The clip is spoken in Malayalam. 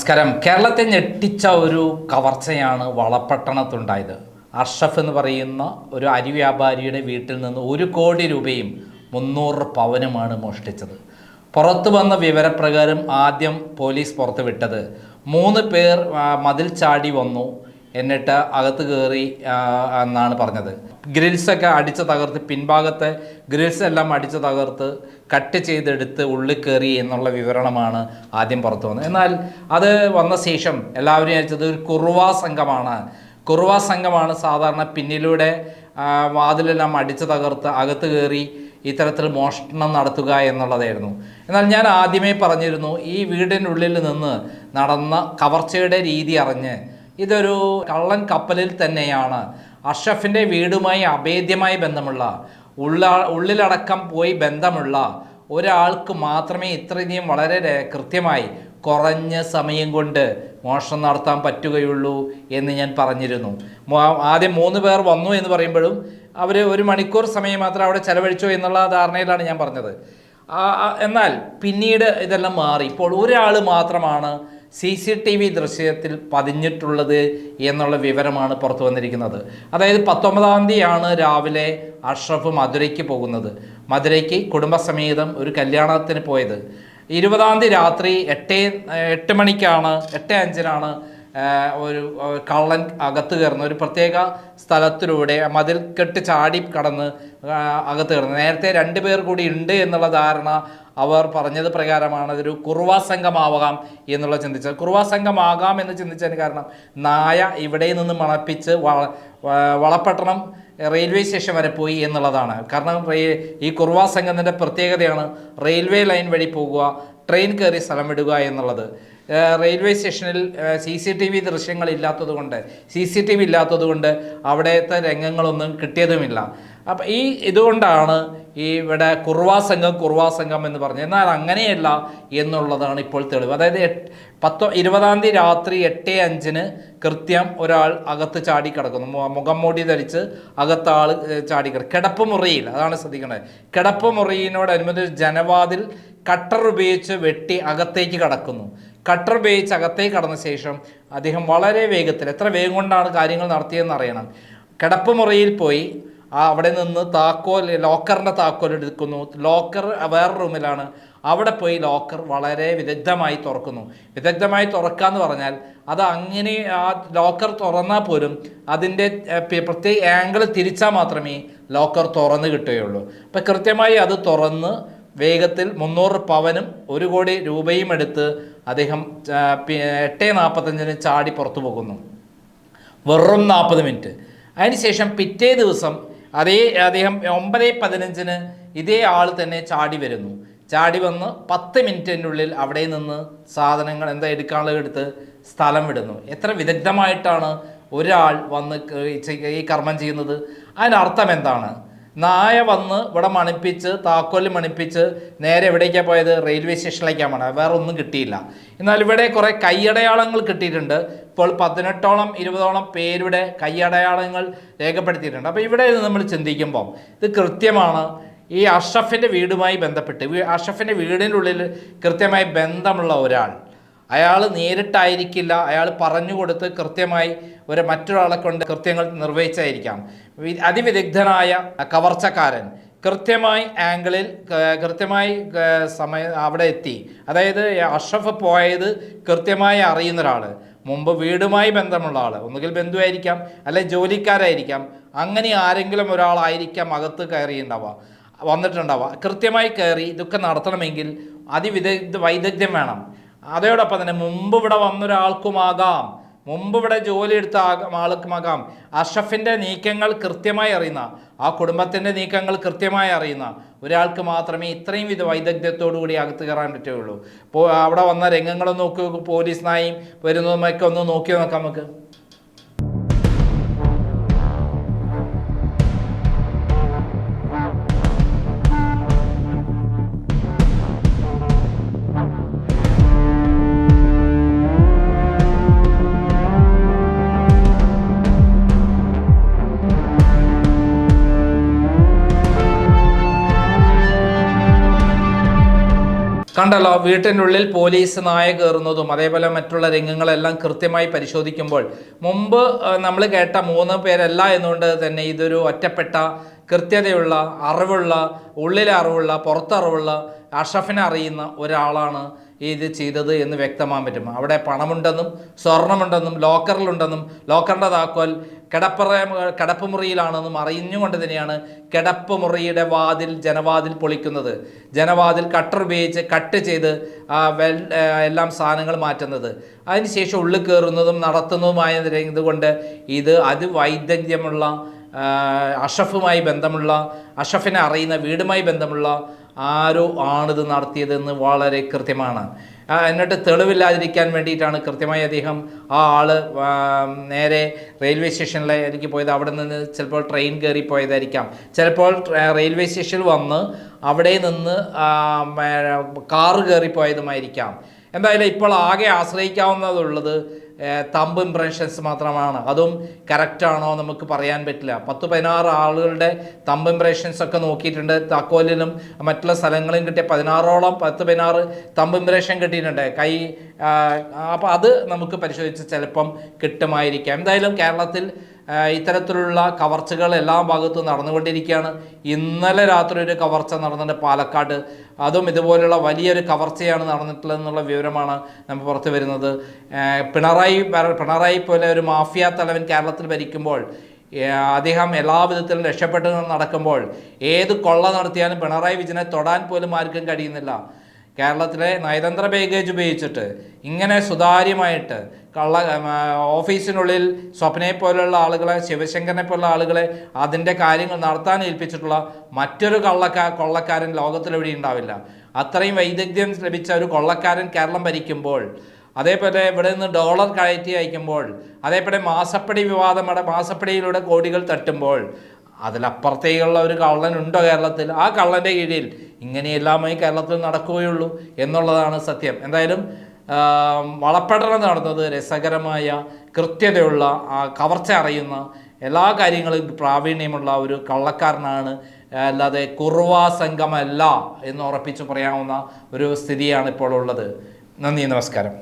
നമസ്കാരം. കേരളത്തെ ഞെട്ടിച്ച ഒരു കവർച്ചയാണ് വളപട്ടണത്തുണ്ടായത്. അർഷഫ് എന്ന് പറയുന്ന ഒരു അരി വ്യാപാരിയുടെ വീട്ടിൽ നിന്ന് ഒരു കോടി രൂപയും മുന്നൂറ് പവനുമാണ് മോഷ്ടിച്ചത്. പുറത്തു വന്ന വിവരപ്രകാരം ആദ്യം പോലീസ് പുറത്ത് വിട്ടത് മൂന്ന് പേർ മതിൽ ചാടി വന്നു. എന്നിട്ട് അകത്ത് കയറി എന്നാണ് പറഞ്ഞത്. ഗ്രിൽസൊക്കെ അടിച്ച് തകർത്ത് പിൻഭാഗത്തെ ഗ്രിൽസ് എല്ലാം അടിച്ച് തകർത്ത് കട്ട് ചെയ്തെടുത്ത് ഉള്ളിൽ കയറി എന്നുള്ള വിവരണമാണ് ആദ്യം പുറത്തു വന്നത്. എന്നാൽ അത് വന്ന ശേഷം എല്ലാവരും വിചാരിച്ചത് ഒരു കുറുവാ സംഘമാണ്. കുറുവാ സംഘമാണ് സാധാരണ പിന്നിലൂടെ വാതിലെല്ലാം അടിച്ച് തകർത്ത് അകത്ത് കയറി ഇത്തരത്തിൽ മോഷണം നടത്തുക എന്നുള്ളതായിരുന്നു. എന്നാൽ ഞാൻ ആദ്യമേ പറഞ്ഞിരുന്നു ഈ വീടിനുള്ളിൽ നിന്ന് നടന്ന കവർച്ചയുടെ രീതി അറിഞ്ഞ് ഇതൊരു കള്ളൻ കപ്പലിൽ തന്നെയാണ്. അഷഫിന്റെ വീടുമായി അഭേദ്യമായി ബന്ധമുള്ള ഉള്ള ഉള്ളിലടക്കം പോയി ബന്ധമുള്ള ഒരാൾക്ക് മാത്രമേ ഇത്രയും വളരെ കൃത്യമായി കുറഞ്ഞ സമയം കൊണ്ട് മോഷണം നടത്താൻ പറ്റുകയുള്ളൂ എന്ന് ഞാൻ പറഞ്ഞിരുന്നു. ആദ്യം മൂന്ന് പേർ വന്നു എന്ന് പറയുമ്പോഴും അവർ ഒരു മണിക്കൂർ സമയം മാത്രം അവിടെ ചെലവഴിച്ചു എന്നുള്ള ധാരണയിലാണ് ഞാൻ പറഞ്ഞത്. എന്നാൽ പിന്നീട് ഇതെല്ലാം മാറി. ഇപ്പോൾ ഒരാൾ മാത്രമാണ് സി സി ടി വി ദൃശ്യത്തിൽ പതിഞ്ഞിട്ടുള്ളത് എന്നുള്ള വിവരമാണ് പുറത്തു വന്നിരിക്കുന്നത്. അതായത് പത്തൊമ്പതാം തീയതിയാണ് രാവിലെ അഷ്റഫ് മധുരയ്ക്ക് പോകുന്നത്. മധുരയ്ക്ക് കുടുംബസമേതം ഒരു കല്യാണത്തിന് പോയത്. ഇരുപതാം തീയതി രാത്രി എട്ട് എട്ട് മണിക്കാണ് എട്ട് അഞ്ചിനാണ് ഒരു കള്ളൻ അകത്ത് കയറുന്ന ഒരു പ്രത്യേക സ്ഥലത്തിലൂടെ മതിൽ കെട്ട് ചാടി കടന്ന് അകത്ത് കയറുന്നത്. നേരത്തെ രണ്ട് പേർ കൂടി ഉണ്ട് എന്നുള്ള ധാരണ അവർ പറഞ്ഞത് പ്രകാരമാണ് അതൊരു കുറുവാ സംഘമാവാം എന്നുള്ള ചിന്തിച്ചത്. കുറുവാ സംഘമാകാം എന്ന് ചിന്തിച്ചതിന് കാരണം നായ ഇവിടെ നിന്ന് മണപ്പിച്ച് വള വളപട്ടണം റെയിൽവേ സ്റ്റേഷൻ വരെ പോയി എന്നുള്ളതാണ്. കാരണം ഈ കുറുവാ സംഘത്തിന്റെ പ്രത്യേകതയാണ് റെയിൽവേ ലൈൻ വഴി പോകുക ട്രെയിൻ കയറി സ്ഥലം വിടുക എന്നുള്ളത്. റെയിൽവേ സ്റ്റേഷനിൽ സി സി ടി വി ദൃശ്യങ്ങൾ ഇല്ലാത്തതുകൊണ്ട് സി സി ടി വി ഇല്ലാത്തത് കൊണ്ട് അവിടുത്തെ രംഗങ്ങളൊന്നും കിട്ടിയതുമില്ല. അപ്പം ഈ ഇതുകൊണ്ടാണ് ഈ ഇവിടെ കുർവാ സംഘം കുർവാ സംഘം എന്ന് പറഞ്ഞത്. എന്നാൽ അങ്ങനെയല്ല എന്നുള്ളതാണ് ഇപ്പോൾ തെളിവ്. അതായത് എട്ട് പത്തോ ഇരുപതാം തീയതി രാത്രി എട്ട് അഞ്ചിന് കൃത്യം ഒരാൾ അകത്ത് ചാടി കിടക്കുന്നു മുഖം മൂടി ധരിച്ച് അകത്ത് ആൾ ചാടി കിടക്കും കിടപ്പ് മുറിയിൽ അതാണ് ശ്രദ്ധിക്കേണ്ടത്. കിടപ്പ് മുറിയിനോടനുബന്ധിച്ച് ജനവാതിൽ കട്ടർ ഉപയോഗിച്ച് വെട്ടി അകത്തേക്ക് കടക്കുന്നു. കട്ടർ ഉപയോഗിച്ച് അകത്തേക്ക് കടന്ന ശേഷം അദ്ദേഹം വളരെ വേഗത്തിൽ എത്ര വേഗം കൊണ്ടാണ് കാര്യങ്ങൾ നടത്തിയതെന്ന് അറിയണം. കിടപ്പ് മുറിയിൽ പോയി അവിടെ നിന്ന് താക്കോൽ ലോക്കറിന്റെ താക്കോൽ എടുക്കുന്നു. ലോക്കർ വേറെ റൂമിലാണ്. അവിടെ പോയി ലോക്കർ വളരെ വിദഗ്ധമായി തുറക്കുന്നു. വിദഗ്ധമായി തുറക്കുക എന്ന് പറഞ്ഞാൽ അത് അങ്ങനെ ആ ലോക്കർ തുറന്നാൽ പോലും അതിന്റെ പ്രത്യേക ആംഗിൾ തിരിച്ചാൽ മാത്രമേ ലോക്കർ തുറന്ന് കിട്ടുകയുള്ളൂ. അപ്പം കൃത്യമായി അത് തുറന്ന് വേഗത്തിൽ മുന്നൂറ് പവനും ഒരു കോടി രൂപയും എടുത്ത് അദ്ദേഹം എട്ട് നാൽപ്പത്തഞ്ചിന് ചാടി പുറത്തു പോകുന്നു. വെറും നാൽപ്പത് മിനിറ്റ്. അതിനുശേഷം പിറ്റേ ദിവസം അതേ അദ്ദേഹം ഒമ്പത് പതിനഞ്ചിന് ഇതേ ആൾ തന്നെ ചാടി വരുന്നു. ചാടി വന്ന് പത്ത് മിനിറ്റിനുള്ളിൽ അവിടെ നിന്ന് സാധനങ്ങൾ എന്താ എടുക്കാനുള്ളത് എടുത്ത് സ്ഥലം വിടുന്നു. എത്ര വിദഗ്ധമായിട്ടാണ് ഒരാൾ വന്ന് ഈ കർമ്മം ചെയ്യുന്നത്? അതിനർത്ഥം എന്താണ്? നായ വന്ന് ഇവിടെ മണിപ്പിച്ച് താക്കോൽ മണിപ്പിച്ച് നേരെ എവിടേക്കാണ് പോയത്? റെയിൽവേ സ്റ്റേഷനിലേക്കാണ്. പോണത് വേറെ ഒന്നും കിട്ടിയില്ല. എന്നാൽ ഇവിടെ കുറേ കൈയടയാളങ്ങൾ കിട്ടിയിട്ടുണ്ട്. ഇപ്പോൾ പതിനെട്ടോളം ഇരുപതോളം പേരുടെ കൈയടയാളങ്ങൾ രേഖപ്പെടുത്തിയിട്ടുണ്ട്. അപ്പോൾ ഇവിടെ നമ്മൾ ചിന്തിക്കുമ്പം ഇത് കൃത്യമാണ്. ഈ അഷഫിന്റെ വീടുമായി ബന്ധപ്പെട്ട് അഷഫിന്റെ വീടിനുള്ളിൽ കൃത്യമായി ബന്ധമുള്ള ഒരാൾ. അയാൾ നേരിട്ടായിരിക്കില്ല. അയാൾ പറഞ്ഞു കൊടുത്ത് കൃത്യമായി ഒരു മറ്റൊരാളെ കൊണ്ട് കൃത്യങ്ങൾ നിർവഹിച്ചായിരിക്കാം. അതിവിദഗ്ധനായ കവർച്ചക്കാരൻ കൃത്യമായി ആംഗിളിൽ കൃത്യമായി സമയ അവിടെ എത്തി. അതായത് അഷ്റഫ് പോയത് കൃത്യമായി അറിയുന്ന ഒരാൾ മുമ്പ് വീടുമായി ബന്ധമുള്ള ആൾ ഒന്നുകിൽ ബന്ധുവായിരിക്കാം അല്ലെ ജോലിക്കാരായിരിക്കാം. അങ്ങനെ ആരെങ്കിലും ഒരാളായിരിക്കാം അകത്ത് കയറിയിട്ടുണ്ടാവുക. വന്നിട്ടുണ്ടാവുക. കൃത്യമായി കയറി ഇതൊക്കെ നടത്തണമെങ്കിൽ അതിവിദഗ്ധ വൈദഗ്ധ്യം വേണം. അതോടൊപ്പം തന്നെ മുമ്പ് ഇവിടെ വന്നൊരാൾക്കുമാകാം. മുമ്പ് ഇവിടെ ജോലി എടുത്ത ആക- ആൾക്കുമാകാം അഷഫിന്റെ നീക്കങ്ങൾ കൃത്യമായി അറിയുന്ന ആ കുടുംബത്തിന്റെ നീക്കങ്ങൾ കൃത്യമായി അറിയുന്ന ഒരാൾക്ക് മാത്രമേ ഇത്രയും വിധ വൈദഗ്ധ്യത്തോടു കൂടി അകത്ത് കയറാൻ പറ്റുകയുള്ളൂ. ഇപ്പോൾ അവിടെ വന്ന രംഗങ്ങളൊന്ന് നോക്കി പോലീസ് നായും വരുന്നതുമൊക്കെ ഒന്ന് നോക്കി നോക്കാം നമുക്ക്? കണ്ടല്ലോ വീട്ടിനുള്ളിൽ പോലീസ് നായ കയറുന്നതും അതേപോലെ മറ്റുള്ള രംഗങ്ങളെല്ലാം കൃത്യമായി പരിശോധിക്കുമ്പോൾ മുമ്പ് നമ്മൾ കേട്ട മൂന്ന് പേരല്ല എന്നുകൊണ്ട് തന്നെ ഇതൊരു ഒറ്റപ്പെട്ട കൃത്യതയുള്ള അറിവുള്ള ഉള്ളിലെ അറിവുള്ള പുറത്തറിവുള്ള അഷഫിനെ അറിയുന്ന ഒരാളാണ് ഇത് ചെയ്തത് എന്ന് വ്യക്തമാകാൻ പറ്റും. അവിടെ പണമുണ്ടെന്നും സ്വർണമുണ്ടെന്നും ലോക്കറിലുണ്ടെന്നും ലോക്കറിന്റെ താക്കോൽ കിടപ്പറ കിടപ്പ് മുറിയിലാണെന്നും അറിഞ്ഞുകൊണ്ട് തന്നെയാണ് കിടപ്പ് മുറിയുടെ വാതിൽ ജനവാതിൽ പൊളിക്കുന്നത്. ജനവാതിൽ കട്ടർ ഉപയോഗിച്ച് കട്ട് ചെയ്ത് വെൽ എല്ലാം സാധനങ്ങൾ മാറ്റുന്നത്. അതിനുശേഷം ഉള്ളിൽ കയറുന്നതും നടത്തുന്നതുമായ ഇതുകൊണ്ട് ഇത് അതിവൈദഗ്ധ്യമുള്ള അഷഫുമായി ബന്ധമുള്ള അഷഫിനെ അറിയുന്ന വീടുമായി ബന്ധമുള്ള ആരോ ആണിത് നടത്തിയതെന്ന് വളരെ കൃത്യമാണ്. എന്നിട്ട് തെളിവില്ലാതിരിക്കാൻ വേണ്ടിയിട്ടാണ് കൃത്യമായി അദ്ദേഹം ആ ആൾ നേരെ റെയിൽവേ സ്റ്റേഷനിലേക്ക് പോയത്. അവിടെ നിന്ന് ചിലപ്പോൾ ട്രെയിൻ കയറി പോയതായിരിക്കാം. ചിലപ്പോൾ റെയിൽവേ സ്റ്റേഷനിൽ വന്ന് അവിടെ നിന്ന് കാറ് കയറി കാറ് കയറിപ്പോയതുമായിരിക്കാം എന്തായാലും ഇപ്പോൾ ആകെ ആശ്രയിക്കാവുന്നതുള്ളത് തമ്പ് ഇംപ്രഷൻസ് മാത്രമാണ്. അതും കറക്റ്റാണോ നമുക്ക് പറയാൻ പറ്റില്ല. പത്ത് പതിനാറ് ആളുകളുടെ തമ്പ് ഇംപ്രഷൻസ് ഒക്കെ നോക്കിയിട്ടുണ്ട്. താക്കോലിനും മറ്റുള്ള സ്ഥലങ്ങളും കിട്ടിയ പതിനാറോളം പത്ത് പതിനാറ് തമ്പ് ഇംപ്രഷൻ കിട്ടിയിട്ടുണ്ട്. കൈ അപ്പോൾ അത് നമുക്ക് പരിശോധിച്ച് ചിലപ്പം കിട്ടുമായിരിക്കാം. എന്തായാലും കേരളത്തിൽ ഇത്തരത്തിലുള്ള കവർച്ചകൾ എല്ലാ ഭാഗത്തും നടന്നുകൊണ്ടിരിക്കുകയാണ്. ഇന്നലെ രാത്രി ഒരു കവർച്ച നടന്നിട്ട് പാലക്കാട്. അതും ഇതുപോലെയുള്ള വലിയൊരു കവർച്ചയാണ് നടന്നിട്ടുള്ളതെന്നുള്ള വിവരമാണ് നമുക്ക് പുറത്തു വരുന്നത്. പിണറായി പിണറായി പോലെ ഒരു മാഫിയ തലവൻ കേരളത്തിൽ ഭരിക്കുമ്പോൾ അദ്ദേഹം എല്ലാ വിധത്തിലും രക്ഷപ്പെട്ട് നടക്കുമ്പോൾ ഏത് കൊള്ള നടത്തിയാലും പിണറായി വിജയനെ തൊടാൻ പോലും ആർക്കും കഴിയുന്നില്ല. കേരളത്തിലെ നയതന്ത്ര ബാഗേജ് ഉപയോഗിച്ചിട്ട് ഇങ്ങനെ സുതാര്യമായിട്ട് കള്ള ഓഫീസിനുള്ളിൽ സ്വപ്നയെ പോലുള്ള ആളുകളെ ശിവശങ്കരനെ പോലുള്ള ആളുകളെ അതിന്റെ കാര്യങ്ങൾ നടത്താൻ ഏൽപ്പിച്ചിട്ടുള്ള മറ്റൊരു കള്ളക്കാ കൊള്ളക്കാരൻ ലോകത്തിലെവിടെ ഉണ്ടാവില്ല. അത്രയും വൈദഗ്ധ്യം ലഭിച്ച ഒരു കൊള്ളക്കാരൻ കേരളം ഭരിക്കുമ്പോൾ അതേപോലെ ഇവിടെ നിന്ന് ഡോളർ കയറ്റി അയക്കുമ്പോൾ അതേപോലെ മാസപ്പടി വിവാദം അവിടെ മാസപ്പടിയിലൂടെ കോടികൾ തട്ടുമ്പോൾ അതിലപ്പുറത്തേക്കുള്ള ഒരു കള്ളനുണ്ടോ കേരളത്തിൽ? ആ കള്ളന്റെ കീഴിൽ ഇങ്ങനെയെല്ലാമായി കേരളത്തിൽ നടക്കുകയുള്ളൂ എന്നുള്ളതാണ് സത്യം. എന്തായാലും വളപ്പെടണം നടന്നത് രസകരമായ കൃത്യതയുള്ള കവർച്ച അറിയുന്ന എല്ലാ കാര്യങ്ങളും പ്രാവീണ്യമുള്ള ഒരു കള്ളക്കാരനാണ്. അല്ലാതെ കുറുവാ സംഘമല്ല എന്ന് ഉറപ്പിച്ച് പറയാവുന്ന ഒരു സ്ഥിതിയാണ് ഇപ്പോൾ ഉള്ളത്. നന്ദി നമസ്കാരം.